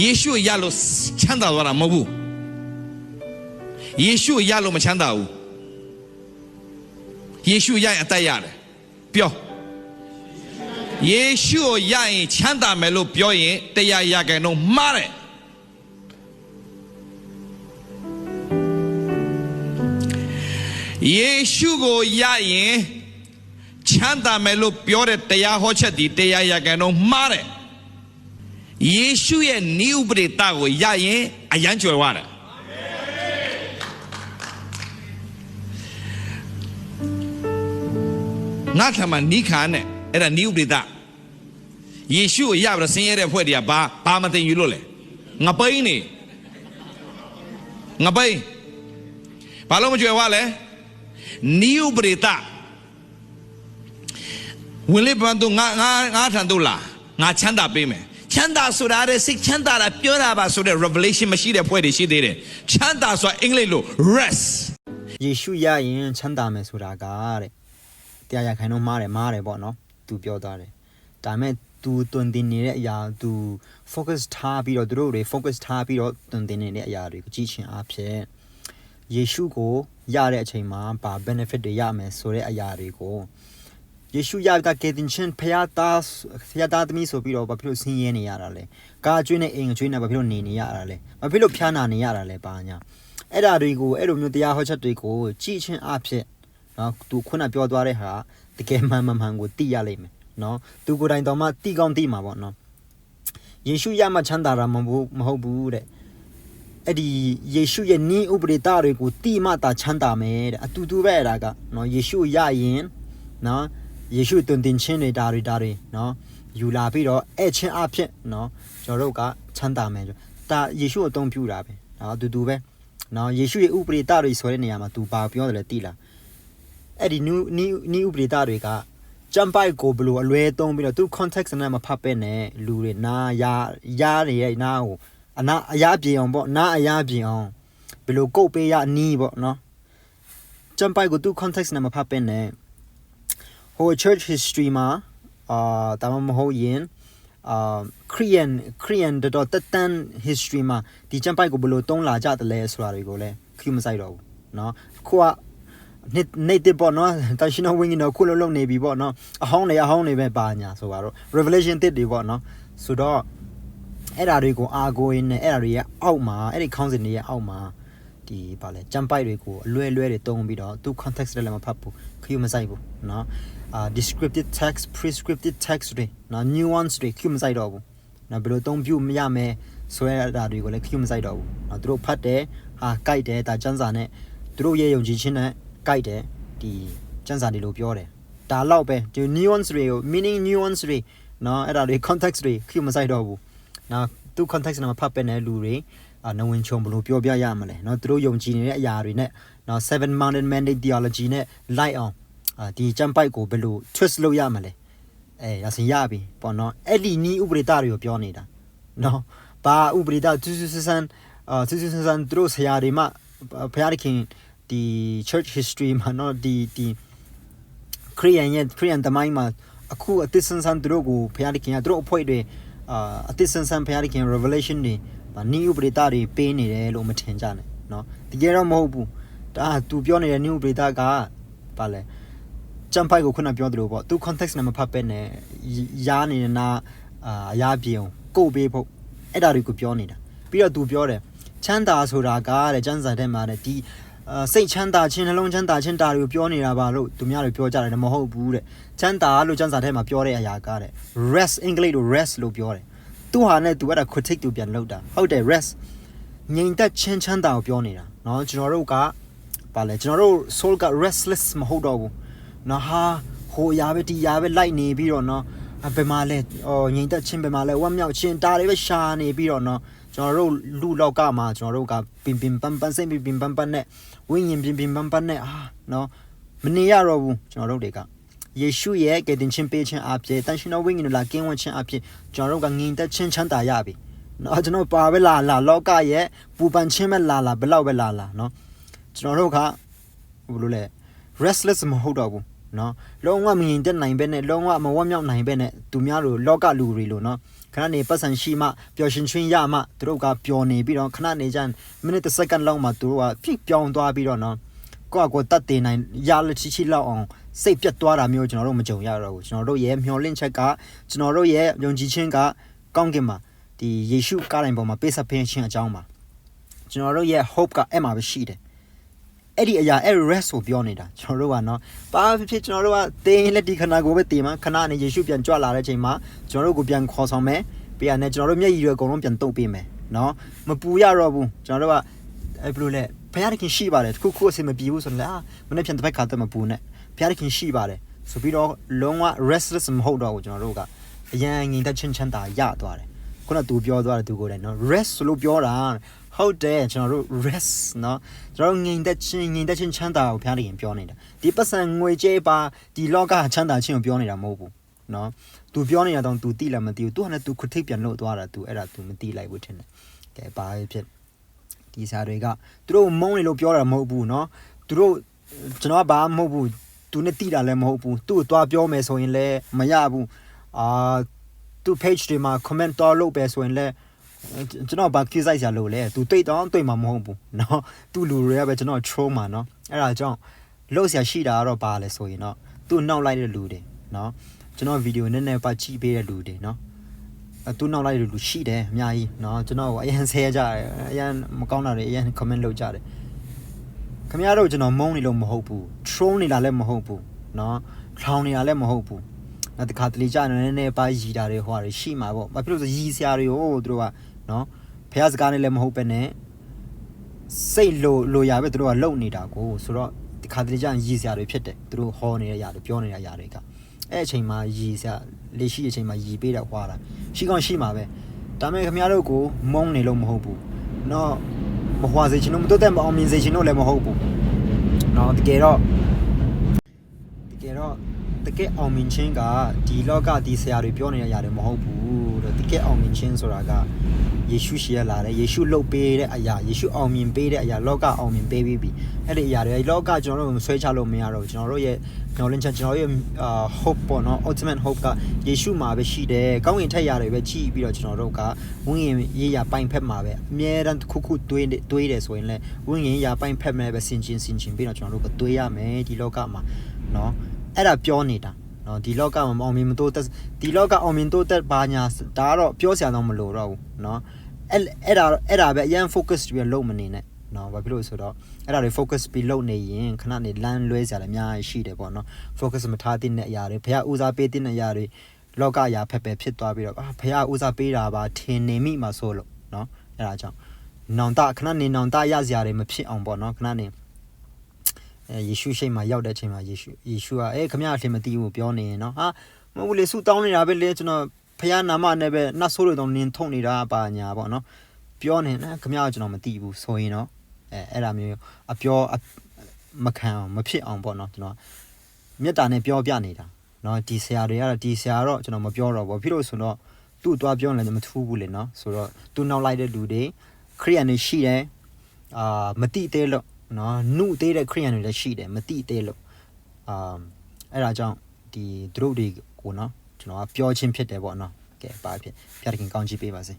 ယေရှုရလို့ချမ်းသာသွားတာမဟုတ်ဘူးယေရှုရလို့မချမ်းသာဘူးယေရှုရရင်အသက်ရတယ်ပြောယေရှုကိုရရင်ချမ်းသာမယ်လို့ပြောရင်တရားရကြတော့မှားတယ်ယေရှုကိုရရင်ချမ်းသာမယ်လို့ပြောတဲ့တရားဟောချက်ဒီတရားရကြတော့မှားတယ် ယေရှုရဲ့နိဥပဒေတကိုရရင်အယံကျွယ်ဝတယ်ငါထမနိခါနဲ့အဲ့ဒါနိဥပဒေတယေရှုကိုရပြီးတော့ဆင်းရဲတဲ့ဖွဲ့တွေကဘာဘာမသိယူလို့လဲငပိန်းနေငပိန်းဘာလို့မကျွယ်ဝလဲနိဥပဒေတဝင်လေပန်တော့ငါငါငါထန်တော့လာငါချမ်းသာပေးမယ် ချမ်းသာဆိုတာတဲ့စိတ်ချမ်းသာတာပြောတာပါဆိုတဲ့ revelation မရှိတဲ့ဖွဲ့တွေရှိသေးတယ်ချမ်းသာဆိုတာအင်္ဂလိပ်လို rest ယေရှုရရင်ချမ်းသာမယ်ဆိုတာကတဲ့တရားရခိုင်တော့မားတယ်မားတယ်ပေါ့နော်သူပြောသွားတယ်ဒါပေမဲ့ तू တွင်တင်နေတဲ့အရာ तू focus ထားပြီးတော့သူတို့တွေ focus ထားပြီးတော့တွင်တင်နေတဲ့အရာတွေကိုကြည့်ချင်အားဖြင့်ယေရှုကိုရတဲ့အချိန်မှာဘာ benefit တွေရမယ်ဆိုတဲ့အရာတွေကို ယေရှုရတာကေတင်ချင်းဖယားသားဖယားသားသမီးဆိုပြီးတော့ဘာဖြစ်လို့ဆင်းရဲနေရတာလဲကာကျွေးနဲ့အိမ်ကျွေးနဲ့ဘာဖြစ်လို့နေနေရတာလဲဘာဖြစ်လို့ဖျားနာနေရတာလဲဘာညာအဲ့ဒါတွေကိုအဲ့လိုမျိုးတရားဟောချက်တွေကိုကြည့်ချင်းအဖြစ်နော်သူခုနပြောသွားတဲ့ဟာတကယ်မှန်မှန်မှန်ကိုသိရလိမ့်မယ်နော်သူကိုယ်တိုင်တော်မှသိကောင်းသိမှာပေါ့နော်ယေရှုရမှချမ်းသာတာမဟုတ်မဟုတ်ဘူးတဲ့အဲ့ဒီယေရှုရဲ့နိဥပဒေတာတွေကိုတိမှသာချမ်းသာမယ်တဲ့အတူတူပဲအဲ့ဒါကနော်ယေရှုရရင်နော် ယေရှုတွင်တင်ချင်းတွေဒါတွေဒါတွေနော်ယူလာပြီးတော့အဲ့ချင်းအဖြစ်နော်ကျွန်တော်တို့ကချမ်းသာမယ်ဒါယေရှုအသုံးပြုတာပဲနော်အတူတူပဲနော်ယေရှုရဲ့ဥပဒေတာတွေဆိုတဲ့နေရာမှာသူဘာပြောတယ်လဲတိလားအဲ့ဒီနိနိနိဥပဒေတာတွေကကြံပိုက်ကိုဘလို့အလွဲသုံးပြီးတော့သူ context နဲ့မဖတ်ပဲနဲ့လူတွေနာရရနေရဲ့နာကိုအနာအရာပြေအောင်ပေါ့နာအရာပြေအောင်ဘလို့ကုတ်ပေးရအနီးပေါ့နော်ကြံပိုက်ကိုသူ context နဲ့မဖတ်ပဲနဲ့ ဟို church history မှာအာတမမဟုတ်ရင်အာ Korean Korean တော့တတန် history မှာဒီကြံပိုက်ကိုဘလို့တုံးလာကြတယ်လဲဆိုတာတွေကိုလည်းခ ्यू မဆိုင်တော့ဘူးเนาะခုကနေနေတဲ့ပေါ့နော်တရှိနဝင်းကြီးတော့ခုလုံးလုံးနေပြီပေါ့နော်အဟောင်းနေအဟောင်းနေပဲပါညာဆိုပါတော့ revelation တစ်တွေပေါ့နော်ဆိုတော့အဲ့ဓာတွေကိုအာကိုရင်းနဲ့အဲ့ဓာတွေရဲ့အောက်မှာအဲ့ဒီခေါင်းစဉ်တွေရဲ့အောက်မှာဒီဗာလဲကြံပိုက်တွေကိုအလွဲလွဲတွေတုံးပြီးတော့သူ context တွေလည်းမဖတ်ဘူးခ ्यू မဆိုင်ဘူးเนาะ အာ descriptive text prescriptive text တွေเนาะ nuance တွေ cue မဆိုင်တော့ဘူးเนาะဘယ်လိုသုံးပြုမရမယ်ဆိုရတာတွေကိုလည်း cue မဆိုင်တော့ဘူးเนาะသူတို့ဖတ်တယ်ဟာကြိုက်တယ်ဒါစံစာနဲ့သူတို့ရဲ့ယုံကြည်ခြင်းနဲ့ကြိုက်တယ်ဒီစံစာတွေလို့ပြောတယ်ဒါတော့ပဲဒီ nuance တွေကို meaning nuance တွေเนาะအဲ့ဒါတွေ context တွေ cue မဆိုင်တော့ဘူးเนาะသူ context နဲ့မဖတ်ပဲနဲ့လူတွေအာနဝင်ချုံဘလို့ပြောပြရမလဲเนาะသူတို့ယုံကြည်နေတဲ့အရာတွေနဲ့เนาะ seven mountain mandate theology နဲ့ light on အာဒီကြံပိုက်ကိုဘယ်လို twist လုပ်ရမလဲအဲရစင်ရပြီပေါ့နော်အဲ့ဒီနီးဥပဒေတာတွေကိုပြောနေတာနော်ဘာဥပဒေတာသူစစန်အာသူစစန်သူတို့ဆရာတွေမှဘုရားခင်ဒီ church history မှာနော်ဒီဒီခရိယန်ရဲ့ခရိယန်တမိုင်းမှာအခုအသစ်ဆန်းဆန်းသူတို့ကိုဘုရားခင်ကသူတို့အဖွဲ့တွေအာအသစ်ဆန်းဆန်းဘုရားခင် revelation တွေနီးဥပဒေတာတွေပေးနေတယ်လို့မထင်ကြနဲ့နော်တကယ်တော့မဟုတ်ဘူးဒါသူပြောနေတဲ့ new ဥပဒေတာကဘာလဲ ကြံပိုက်ကိုခုနပြောသလိုပေါ့သူ context နဲ့မဖတ်ပဲနဲ့ရားနေတဲ့နာအာအရာပြေအောင်ကို့ပေးဖို့အဲ့ဒါတွေကိုပြောနေတာပြီးတော့သူပြောတယ်ချမ်းသာဆိုတာကတဲ့ကျမ်းစာထဲမှာတဲ့ဒီအာစိတ်ချမ်းသာခြင်းနှလုံးချမ်းသာခြင်းဒါတွေကိုပြောနေတာပါလို့သူများတွေပြောကြတယ်မဟုတ်ဘူးတဲ့ချမ်းသာလို့ကျမ်းစာထဲမှာပြောတဲ့အရာကတဲ့ rest အင်္ဂလိပ်လို rest လို့ပြောတယ်သူဟာနဲ့သူအဲ့ဒါ critic သူပြန်လုပ်တာဟုတ်တယ် rest ငြိမ်သက်ခြင်းချမ်းသာကိုပြောနေတာเนาะကျွန်တော်တို့ကပါလေကျွန်တော်တို့ soul က restless မဟုတ်တော့ဘူး နော်ဟာဟိုရာပဲဒီရာပဲလိုက်နေပြီးတော့နော်ဘယ်မှာလဲအော်ငိမ့်သက်ချင်းဘယ်မှာလဲဝမ်းမြောက်ချင်းဒါတွေပဲရှာနေပြီးတော့နော်ကျွန်တော်တို့လူလောက်ကမှာကျွန်တော်တို့ကပင်ပင်ပန်းပန်းစိတ်ပင်ပင်ပန်းပန်းနဲ့ဝိညာဉ်ပင်ပင်ပန်းပန်းနဲ့အာနော်မနေရတော့ဘူးကျွန်တော်တို့တွေကယေရှုရဲ့ကယ်တင်ခြင်းပေးခြင်းအဖြစ်တန်ရှင်တော်ဝိညာဉ်လာကင်းဝတ်ခြင်းအဖြစ်ကျွန်တော်တို့ကငြိမ်သက်ခြင်းချမ်းသာရပြီနော်ကျွန်တော်ပါပဲလာလာလောကရဲ့ပူပန်ခြင်းပဲလာလာဘယ်လောက်ပဲလာလာနော်ကျွန်တော်တို့ကဘယ်လိုလဲ restless မဟုတ်တော့ဘူး နော်လုံးဝမငြိမ်သက်နိုင်ပဲနဲ့လုံးဝမဝတ်မြောက်နိုင်ပဲနဲ့သူများတို့လောကလူတွေလို့နော်ခဏနေပတ်စံရှိမှပျော်ရှင်ချင်းရမှသူတို့ကပျော်နေပြီးတော့ခဏနေကြမိနစ်တစ်စက္ကန့်လောက်မှသူတို့ကပြစ်ပြောင်းသွားပြီးတော့နော်ကိုယ့်အကိုတတ်တင်နိုင်ရလက်ချီချီလောက်အောင်စိတ်ပြတ်သွားတာမျိုးကျွန်တော်တို့မကြုံရတော့ဘူးကျွန်တော်တို့ရဲ့မျောလင့်ချက်ကကျွန်တော်တို့ရဲ့ယုံကြည်ခြင်းကကောင်းကင်မှာဒီယေရှုကားတိုင်းပေါ်မှာပေးဆက်ဖင်းခြင်းအကြောင်းပါကျွန်တော်တို့ရဲ့ hope ကအဲ့မှာပဲရှိတယ် အဲ့ဒီအရာအဲ့ rest ကိုပြောနေတာကျွန်တော်တို့ကနော်ဘာဖြစ်ဖြစ်ကျွန်တော်တို့ကတင်းလက်ဒီခဏကိုပဲတင်းမှာခဏနဲ့ယေရှုပြန်ကြွလာတဲ့ချိန်မှာကျွန်တော်တို့ကိုပြန်ခေါ်ဆောင်မယ်ပြီးရနဲ့ကျွန်တော်တို့မျက်ရည်တွေအကုန်လုံးပြန်တုပ်ပေးမယ်နော်မပူရတော့ဘူးကျွန်တော်တို့ကအဲ့ဘယ်လိုလဲဘုရားသခင်ရှိပါတယ်တခုခုအစင်မပြေဘူးဆိုရင်လည်းအာမနေ့ပြန်တစ်ဖက်ခါတော့မပူနဲ့ဘုရားသခင်ရှိပါတယ်ဆိုပြီးတော့လုံးဝ restless မဟုတ်တော့ဘူးကျွန်တော်တို့ကအရန်ငြိမ်သက်ချင်းချမ်းသာရသွားတယ်ခုနကသူပြောသွားတယ်သူကိုယ်တိုင်နော် rest ဆိုလို့ပြောတာ ဟုတ်တယ်ကျွန်တော်တို့ rest เนาะကျွန်တော်တို့ငြိမ်သက်ခြင်းငြိမ်သက်ခြင်းချမ်းသာကိုဖျားတယ်ပြောနေတာဒီပတ်စံငွေကြေးပါဒီလောကချမ်းသာခြင်းကိုပြောနေတာမဟုတ်ဘူးเนาะ तू ပြောနေတာတော့ तू တိလည်းမသိဘူး तू ကလည်း तू critic ပြန်လို့သွားတာ तू အဲ့ဒါ तू မသိလိုက်ဘူးထင်တယ်ကဲဘာပဲဖြစ်ဒီစာတွေကသူတို့မုန်းနေလို့ပြောတာမဟုတ်ဘူးเนาะသူတို့ကျွန်တော်ကဘာမှမဟုတ်ဘူး तू နဲ့တိတာလည်းမဟုတ်ဘူးသူ့ကိုသွားပြောမယ်ဆိုရင်လည်းမရဘူးအာသူ page တွေမှာ comment တော့လုပ်ပဲဆိုရင်လည်း ကျွန်တော်ဘာ cue ဆိုင်ဆရာလို့လဲ तू တိတ်တော့တိတ်မှာမဟုတ်ဘူးเนาะ तू လူတွေကပဲကျွန်တော် troll မှာเนาะအဲ့ဒါကြောင့်လို့ဆရာရှိတာကတော့ဘာလဲဆိုရင်เนาะ तू နောက်လိုက်တဲ့လူတွေเนาะကျွန်တော်ဗီဒီယိုနည်းနည်းပါကြည့်ပေးတဲ့လူတွေเนาะအဲ तू နောက်လိုက်တဲ့လူရှိတယ်အများကြီးเนาะကျွန်တော်အရင်ဆဲကြတယ်အရင်မကောင်းတာတွေအရင် comment လုပ်ကြတယ်ခင်ဗျားတို့ကျွန်တော်မုန်းနေလို့မဟုတ်ဘူး troll နေတာလည်းမဟုတ်ဘူးเนาะထောင်နေတာလည်းမဟုတ်ဘူးနောက်တစ်ခါတလေကြာနေနည်းနည်းပါရည်တာတွေဟိုဟာတွေရှိမှာပေါ့ဘာဖြစ်လို့ဆိုရည်စရာတွေဟိုသူတို့က နော်ဖះစကားနဲ့လည်းမဟုတ်ပဲနဲ့စိတ်လိုလိုရပဲသူတို့ကလုံနေတာကိုဆိုတော့ဒီခါတလေကျရင်ရည်စရာတွေဖြစ်တယ်သူတို့ဟောနေရရတယ်ပြောနေရရတွေကအဲ့အချိန်မှာရည်စရာလေရှိအချိန်မှာရည်ပေးတာဟွာတာရှိကောင်းရှိမှာပဲဒါပေမဲ့ခင်ဗျားတို့ကိုမုန်းနေလို့မဟုတ်ဘူးနော်မဟွာစေချင်လို့မတိုးတက်မအောင်မြင်စေချင်လို့လည်းမဟုတ်ဘူးနော်တကယ်တော့တကယ်တော့တကယ်အောင်မြင်ခြင်းကဒီလောကဒီဆရာတွေပြောနေရရတယ်မဟုတ်ဘူးတကယ်အောင်မြင်ခြင်းဆိုတာက ယေရှုရှိရလာတယ်ယေရှုလှုပ်ပေးတဲ့အရာယေရှုအောင်မြင်ပေးတဲ့အရာလောကအောင်မြင်ပေးပြီးပြီအဲ့ဒီအရာတွေလောကကျွန်တော်တို့ဆွဲချလို့မရတော့ဘူးကျွန်တော်တို့ရဲ့မျှော်လင့်ချက်ကျွန်တော်တို့ရဲ့အာ hope ပေါ့နော် ultimate hope ကယေရှုမှာပဲရှိတယ်ကောင်းကင်ထက်ရတယ်ပဲကြည့်ပြီးတော့ကျွန်တော်တို့ကဝိညာဉ်ရေးရာပိုင်ဖက်မှာပဲအမြဲတမ်းတစ်ခုခုတွေးတွေးတယ်ဆိုရင်လည်းဝိညာဉ်ရေးရာပိုင်ဖက်မှာပဲဆင်ခြင်ဆင်ခြင်ပြီးတော့ကျွန်တော်တို့ကတွေးရမယ်ဒီလောကမှာနော်အဲ့ဒါပြောနေတာ နော်ဒီလော့ကမအောင်မြင်မတိုးတက်ဒီလော့ကအောင်မြင်တိုးတက်ဘာညာဒါကတော့ပြောစရာတော့မလိုတော့ဘူးနော်အဲ့အဲ့ဒါအဲ့ဒါပဲအရင် focus ပြီးတော့လုပ်မနေနဲ့နော်ဘာဖြစ်လို့ဆိုတော့အဲ့ဒါတွေ focus ပြီးလုပ်နေရင်ခဏနေလမ်းလွဲစရာလည်းအများကြီးရှိတယ်ပေါ့နော် focus မထားတဲ့အရာတွေဘုရားဦးစားပေးတဲ့အရာတွေလောကအရာဖက်ပဲဖြစ်သွားပြီးတော့ဘုရားဦးစားပေးတာပါထင်နေမိမှာဆိုလို့နော်အဲ့ဒါကြောင့်နောင်တခဏနေနောင်တရစရာတွေမဖြစ်အောင်ပေါ့နော်ခဏနေ ယေရှုရှိတ်မှာရောက်တဲ့အချိန်မှာယေရှုယေရှုကအဲခမရအထင်မသိဘူးပြောနေရင်နော်ဟာမဟုတ်ဘူးလေဆုတောင်းနေတာပဲလေကျွန်တော်ဖခင်နာမနဲ့ပဲနှဆိုးတွေတော့နင်းထုတ်နေတာပါညာပေါ့နော်ပြောနေတယ်ခမရကကျွန်တော်မသိဘူးဆိုရင်တော့အဲအဲ့ဒါမျိုးအပြောမခံအောင်မဖြစ်အောင်ပေါ့နော်ကျွန်တော်မေတ္တာနဲ့ပြောပြနေတာနော်ဒီဆရာတွေကတော့ဒီဆရာတော့ကျွန်တော်မပြောတော့ဘူးဖြစ်လို့ဆိုတော့သူ့သွားပြောလည်းမထူးဘူးလေနော်ဆိုတော့သူ့နောက်လိုက်တဲ့လူတွေခရိယန်တွေရှိတယ်အာမတိသေးလို့ နော်နှုသေးတဲ့ခရိယန်တွေလည်းရှိတယ်မတိသေးလို့အာအဲ့ဒါကြောင့်ဒီသူတို့တွေကိုနော်ကျွန်တော်ကပြောချင်းဖြစ်တယ်ပေါ့နော်ကဲပါဖြစ်ဖျားတခင်ကောင်းချီးပေးပါစေ